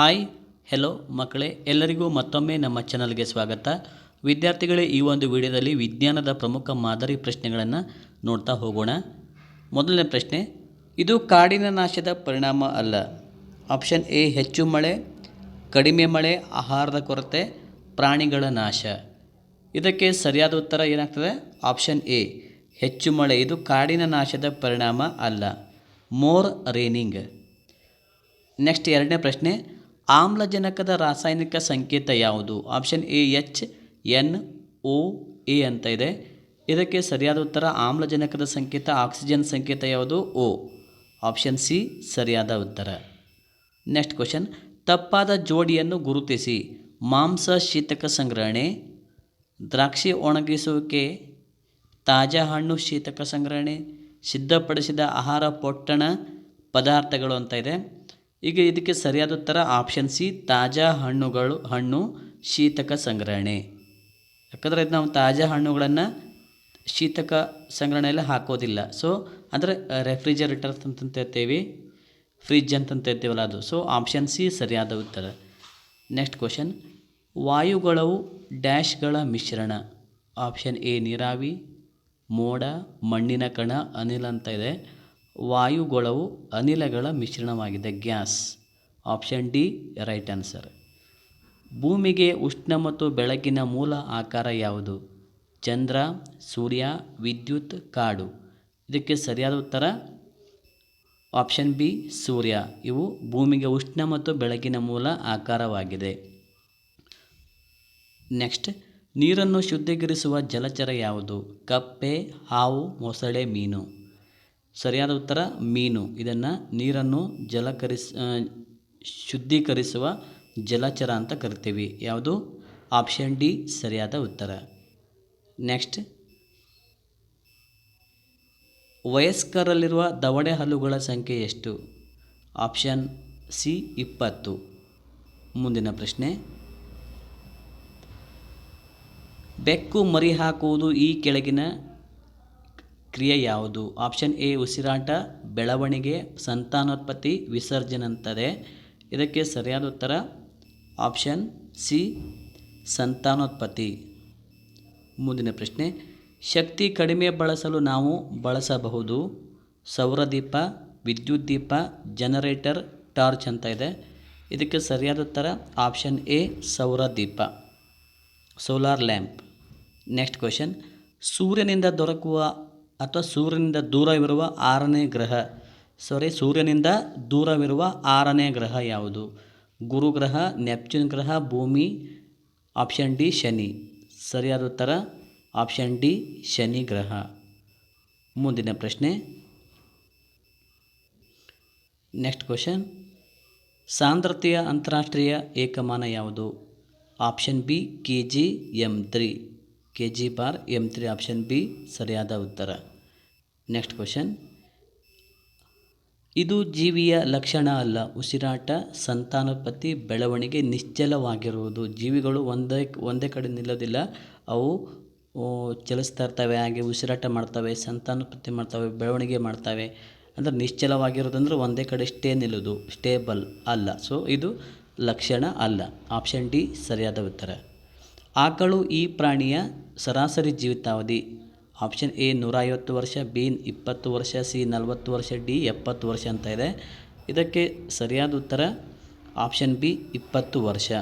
Hi hello ಮಕ್ಕಳೇ, ಎಲ್ಲರಿಗೂ ಮತ್ತೊಮ್ಮೆ ನಮ್ಮ ಚಾನಲ್ಗೆ ಸ್ವಾಗತ. ವಿದ್ಯಾರ್ಥಿಗಳೇ, ಈ ಒಂದು ವಿಡಿಯೋದಲ್ಲಿ ವಿಜ್ಞಾನದ ಪ್ರಮುಖ ಮಾದರಿ ಪ್ರಶ್ನೆಗಳನ್ನು ನೋಡ್ತಾ ಹೋಗೋಣ. ಮೊದಲನೇ ಪ್ರಶ್ನೆ, ಇದು ಕಾಡಿನ ನಾಶದ ಪರಿಣಾಮ ಅಲ್ಲ. ಆಪ್ಷನ್ ಎ, ಹೆಚ್ಚು ಮಳೆ, ಕಡಿಮೆ ಮಳೆ, ಆಹಾರದ ಕೊರತೆ, ಪ್ರಾಣಿಗಳ ನಾಶ. ಇದಕ್ಕೆ ಸರಿಯಾದ ಉತ್ತರ ಏನಾಗ್ತದೆ? ಆಪ್ಷನ್ ಎ, ಹೆಚ್ಚು ಮಳೆ, ಇದು ಕಾಡಿನ ನಾಶದ ಪರಿಣಾಮ ಅಲ್ಲ. More raining. ನೆಕ್ಸ್ಟ್ ಎರಡನೇ ಪ್ರಶ್ನೆ ಆಮ್ಲಜನಕದ ರಾಸಾಯನಿಕ ಸಂಕೇತ ಯಾವುದು? Option A H N O A ಅಂತ ಇದೆ. ಇದಕ್ಕೆ ಸರಿಯಾದ ಉತ್ತರ ಆಮ್ಲಜನಕದ ಸಂಕೇತ, ಆಕ್ಸಿಜನ್ ಸಂಕೇತ ಯಾವುದು? ಓ ಆಪ್ಷನ್ ಸಿ ಸರಿಯಾದ ಉತ್ತರ. ನೆಕ್ಸ್ಟ್ ಕ್ವಶನ್ ತಪ್ಪಾದ ಜೋಡಿಯನ್ನು ಗುರುತಿಸಿ. ಮಾಂಸ ಶೀತಕ ಸಂಗ್ರಹಣೆ. ದ್ರಾಕ್ಷಿ ಒಣಗಿಸುವಿಕೆ. ತಾಜಾ ಹಣ್ಣು ಶೀತಕ ಸಂಗ್ರಹಣೆ. ಸಿದ್ಧಪಡಿಸಿದ ಆಹಾರ, ಪೊಟ್ಟಣ, ಪದಾರ್ಥಗಳು ಅಂತ ಇದೆ. ಈಗ ಇದಕ್ಕೆ ಸರಿಯಾದ ಉತ್ತರ ಆಪ್ಷನ್ ಸಿ ತಾಜಾ ಹಣ್ಣುಗಳು, ಹಣ್ಣು ಶೀತಕ ಸಂಗ್ರಹಣೆ. ಯಾಕಂದರೆ ಇದು ನಾವು ತಾಜಾ ಹಣ್ಣುಗಳನ್ನು ಶೀತಕ ಸಂಗ್ರಹಣೆಯಲ್ಲಿ ಹಾಕೋದಿಲ್ಲ. ಸೊ ಅಂದರೆ ರೆಫ್ರಿಜರೇಟರ್ಸ್ ಅಂತಂತ ಹೇಳ್ತೇವೆ ಫ್ರಿಜ್ ಅಂತಂತ ಹೇಳ್ತೇವಲ್ಲ ಅದು. ಸೊ ಆಪ್ಷನ್ ಸಿ ಸರಿಯಾದ ಉತ್ತರ. ನೆಕ್ಸ್ಟ್ ಕ್ವಶನ್ ವಾಯುಗಳವು ಡ್ಯಾಶ್ಗಳ ಮಿಶ್ರಣ. ಆಪ್ಷನ್ ಎ ನೀರಾವಿ, ಮೋಡ, ಮಣ್ಣಿನ ಕಣ, ಅನಿಲ ಅಂತ ಇದೆ. ವಾಯುಗೊಳವು ಅನಿಲಗಳ ಮಿಶ್ರಣವಾಗಿದೆ. Gas. Option D, right answer. ಭೂಮಿಗೆ ಉಷ್ಣ ಮತ್ತು ಬೆಳಕಿನ ಮೂಲ ಆಕಾರ ಯಾವುದು? ಚಂದ್ರ, ಸೂರ್ಯ, ವಿದ್ಯುತ್, ಕಾಡು. ಇದಕ್ಕೆ ಸರಿಯಾದ ಉತ್ತರ? ಆಪ್ಷನ್ ಬಿ, ಸೂರ್ಯ. ಇವು ಭೂಮಿಗೆ ಉಷ್ಣ ಮತ್ತು ಬೆಳಕಿನ ಮೂಲ ಆಕಾರವಾಗಿದೆ. ನೆಕ್ಸ್ಟ್, ನೀರನ್ನು ಶುದ್ಧೀಕರಿಸುವ ಜಲಚರ ಯಾವುದು? ಕಪ್ಪೆ, ಹಾವು, ಮೊಸಳೆ, ಮೀನು. ಸರಿಯಾದ ಉತ್ತರ ಮೀನು. ಇದನ್ನು ನೀರನ್ನು ಜಲಕರಿಸ ಶುದ್ಧೀಕರಿಸುವ ಜಲಚರ ಅಂತ ಕರಿತೀವಿ. ಯಾವುದು? ಆಪ್ಷನ್ ಡಿ, ಸರಿಯಾದ ಉತ್ತರ. ನೆಕ್ಸ್ಟ್. ವಯಸ್ಕರಲ್ಲಿರುವ ದವಡೆ ಹಲ್ಲುಗಳ ಸಂಖ್ಯೆ ಎಷ್ಟು? ಆಪ್ಷನ್ ಸಿ, ಇಪ್ಪತ್ತು. ಮುಂದಿನ ಪ್ರಶ್ನೆ. ಬೆಕ್ಕು ಮರಿ ಹಾಕುವುದು ಈ ಕೆಳಗಿನ ಕ್ರಿಯೆ ಯಾವುದು? ಆಪ್ಷನ್ ಎ, ಉಸಿರಾಟ, ಬೆಳವಣಿಗೆ, ಸಂತಾನೋತ್ಪತ್ತಿ ವಿಸರ್ಜನೆ ಅಂತಾರೆ ಇದಕ್ಕೆ ಸರಿಯಾದ ಉತ್ತರ? ಆಪ್ಷನ್ ಸಿ, ಸಂತಾನೋತ್ಪತ್ತಿ. ಮುಂದಿನ ಪ್ರಶ್ನೆ. ಶಕ್ತಿ ಕಡಿಮೆ ಬಳಸಲು ನಾವು ಬಳಸಬಹುದು. ಸೌರದೀಪ ವಿದ್ಯುತ್ ದೀಪ, ಜನರೇಟರ್, ಟಾರ್ಚ್ ಅಂತ ಇದೆ. ಇದಕ್ಕೆ ಸರಿಯಾದ ಉತ್ತರ? ಆಪ್ಷನ್ ಎ ಸೌರದೀಪ ಸೋಲಾರ್ ಲ್ಯಾಂಪ್. Next question. ಸೂರ್ಯನಿಂದ ದೊರಕುವ ಅಥವಾ ಸೂರ್ಯನಿಂದ ದೂರವಿರುವ ಆರನೇ ಗ್ರಹ. ಸಾರಿ ಸೂರ್ಯನಿಂದ ದೂರವಿರುವ ಆರನೇ ಗ್ರಹ ಯಾವುದು? ಗುರುಗ್ರಹ ನೆಪ್ಚೂನ್ ಗ್ರಹ, ಭೂಮಿ, ಆಪ್ಷನ್ ಡಿ, ಶನಿ. ಸರಿಯಾದ ಉತ್ತರ, ಆಪ್ಷನ್ ಡಿ, ಶನಿ ಗ್ರಹ. ಮುಂದಿನ ಪ್ರಶ್ನೆ. ನೆಕ್ಸ್ಟ್ ಕ್ವಶನ್ ಸಾಂದ್ರತೆಯ ಅಂತಾರಾಷ್ಟ್ರೀಯ ಏಕಮಾನ ಯಾವುದು? Option B K G M three. K G bar M three option B ಸರಿಯಾದ ಉತ್ತರ. Next question. ಇದು ಜೀವಿಯ ಲಕ್ಷಣ ಅಲ್ಲ. ಉಸಿರಾಟ, ಸಂತಾನೋತ್ಪತ್ತಿ, ಬೆಳವಣಿಗೆ ನಿಶ್ಚಲವಾಗಿರುವುದು. ಜೀವಿಗಳು ಒಂದೇ ಒಂದೇ ಕಡೆ ನಿಲ್ಲೋದಿಲ್ಲ. ಅವು ಚಲಿಸ್ತಾ ಇರ್ತವೆ. ಹಾಗೆ ಉಸಿರಾಟ ಮಾಡ್ತವೆ, ಸಂತಾನೋತ್ಪತ್ತಿ ಮಾಡ್ತವೆ, ಬೆಳವಣಿಗೆ ಮಾಡ್ತವೆ. ಅಂದರೆ ನಿಶ್ಚಲವಾಗಿರೋದಂದ್ರೆ ಒಂದೇ ಕಡೆ ಸ್ಟೇ ನಿಲ್ಲೋದು ಸ್ಟೇಬಲ್ ಅಲ್ಲ. ಸೊ ಇದು ಲಕ್ಷಣ ಅಲ್ಲ. ಆಪ್ಷನ್ ಡಿ ಸರಿಯಾದ ಉತ್ತರ. ಆಕಳು ಈ ಪ್ರಾಣಿಯ ಸರಾಸರಿ ಜೀವಿತಾವಧಿ. ಆಪ್ಷನ್ ಎ ನೂರ ಐವತ್ತು ವರ್ಷ, ಬಿ ಇಪ್ಪತ್ತು ವರ್ಷ, ಸಿ ನಲವತ್ತು ವರ್ಷ, ಡಿ ಎಪ್ಪತ್ತು ವರ್ಷ ಅಂತ ಇದೆ. ಇದಕ್ಕೆ ಸರಿಯಾದ ಉತ್ತರ ಆಪ್ಷನ್ ಬಿ ಇಪ್ಪತ್ತು ವರ್ಷ.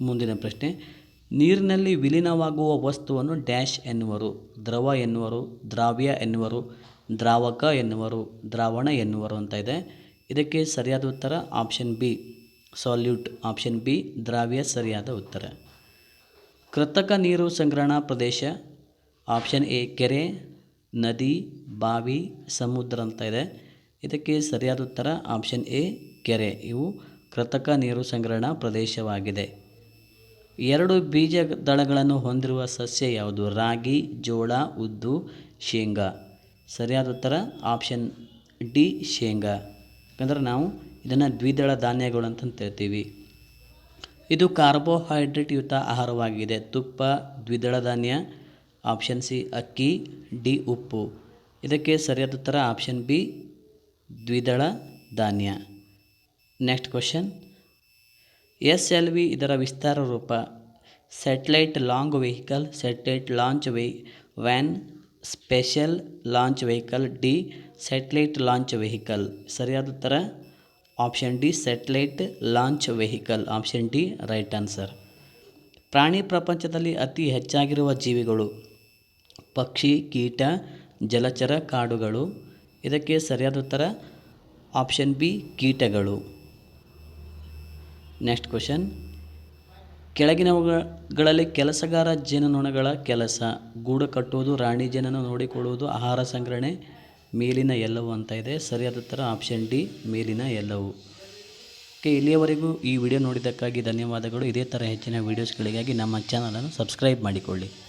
ಮುಂದಿನ ಪ್ರಶ್ನೆ, ನೀರಿನಲ್ಲಿ ವಿಲೀನವಾಗುವ ವಸ್ತುವನ್ನು ಡ್ಯಾಶ್ ಎನ್ನುವರು, ದ್ರವ ಎನ್ನುವರು, ದ್ರಾವ್ಯ ಎನ್ನುವರು, ದ್ರಾವಕ ಎನ್ನುವರು, ದ್ರಾವಣ ಎನ್ನುವರು ಅಂತ ಇದೆ. ಇದಕ್ಕೆ ಸರಿಯಾದ ಉತ್ತರ option B. Solute option B, ದ್ರಾವ್ಯ ಸರಿಯಾದ ಉತ್ತರ. ಕೃತಕ ನೀರು ಸಂಗ್ರಹಣಾ ಪ್ರದೇಶ ಆಪ್ಷನ್ ಎ ಕೆರೆ, ನದಿ, ಬಾವಿ, ಸಮುದ್ರ ಅಂತ ಇದೆ. ಇದಕ್ಕೆ ಸರಿಯಾದ ಉತ್ತರ ಆಪ್ಷನ್ ಎ ಕೆರೆ. ಇವು ಕೃತಕ ನೀರು ಸಂಗ್ರಹಣಾ ಪ್ರದೇಶವಾಗಿದೆ. ಎರಡು ಬೀಜ ದಳಗಳನ್ನು ಹೊಂದಿರುವ ಸಸ್ಯ ಯಾವುದು? ರಾಗಿ, ಜೋಳ, ಉದ್ದು, ಶೇಂಗಾ. ಸರಿಯಾದ ಉತ್ತರ ಆಪ್ಷನ್ ಡಿ ಶೇಂಗಾ. ಯಾಕಂದರೆ ನಾವು ಇದನ್ನು ದ್ವಿದಳ ಧಾನ್ಯಗಳು ಅಂತ ಹೇಳ್ತೀವಿ. ಇದು ಕಾರ್ಬೋಹೈಡ್ರೇಟ್ ಯುತ ಆಹಾರವಾಗಿದೆ. ತುಪ್ಪ, ದ್ವಿದಳ ಧಾನ್ಯ, ಆಪ್ಷನ್ ಸಿ ಅಕ್ಕಿ, ಡಿ ಉಪ್ಪು. ಇದಕ್ಕೆ ಸರಿಯಾದ ಉತ್ತರ ಆಪ್ಷನ್ ಬಿ, ದ್ವಿದಳ ಧಾನ್ಯ. Next question. S L V ಇದರ ವಿಸ್ತಾರ ರೂಪ. Satellite long vehicle, satellite launch ವೆಹಿ van, special launch vehicle, D, satellite launch vehicle. ಸರಿಯಾದ ಉತ್ತರ option D satellite launch vehicle option D right answer ಪ್ರಾಣಿ ಪ್ರಪಂಚದಲ್ಲಿ ಅತಿ ಹೆಚ್ಚಾಗಿರುವ ಜೀವಿಗಳು ಪಕ್ಷಿ, ಕೀಟ, ಜಲಚರ ಕಾಡುಗಳು. ಇದಕ್ಕೆ ಸರಿಯಾದ ಉತ್ತರ ಆಪ್ಷನ್ ಬಿ ಕೀಟಗಳು. ನೆಕ್ಸ್ಟ್ ಕ್ವಶನ್ ಕೆಳಗಿನವುಗಳಲ್ಲಿ ಕೆಲಸಗಾರ ಜೇನುನೊಣಗಳ ಕೆಲಸ. ಗೂಡು ಕಟ್ಟುವುದು, ರಾಣಿ ಜೇನನ್ನು ನೋಡಿಕೊಳ್ಳುವುದು, ಆಹಾರ ಸಂಗ್ರಹಣೆ. ಮೇಲಿನ ಎಲ್ಲವು ಅಂತ ಇದೆ. ಸರಿಯಾದ ಉತ್ತರ ಆಪ್ಷನ್ ಡಿ ಮೇಲಿನ ಎಲ್ಲವು. ಓಕೆ, ಇಲ್ಲಿಯವರೆಗೂ ಈ ವಿಡಿಯೋ ನೋಡಿದ್ದಕ್ಕಾಗಿ ಧನ್ಯವಾದಗಳು. ಇದೇ ಥರ ಹೆಚ್ಚಿನ ವೀಡಿಯೋಸ್ಗಳಿಗಾಗಿ ನಮ್ಮ ಚಾನಲನ್ನು ಸಬ್ಸ್ಕ್ರೈಬ್ ಮಾಡಿಕೊಳ್ಳಿ.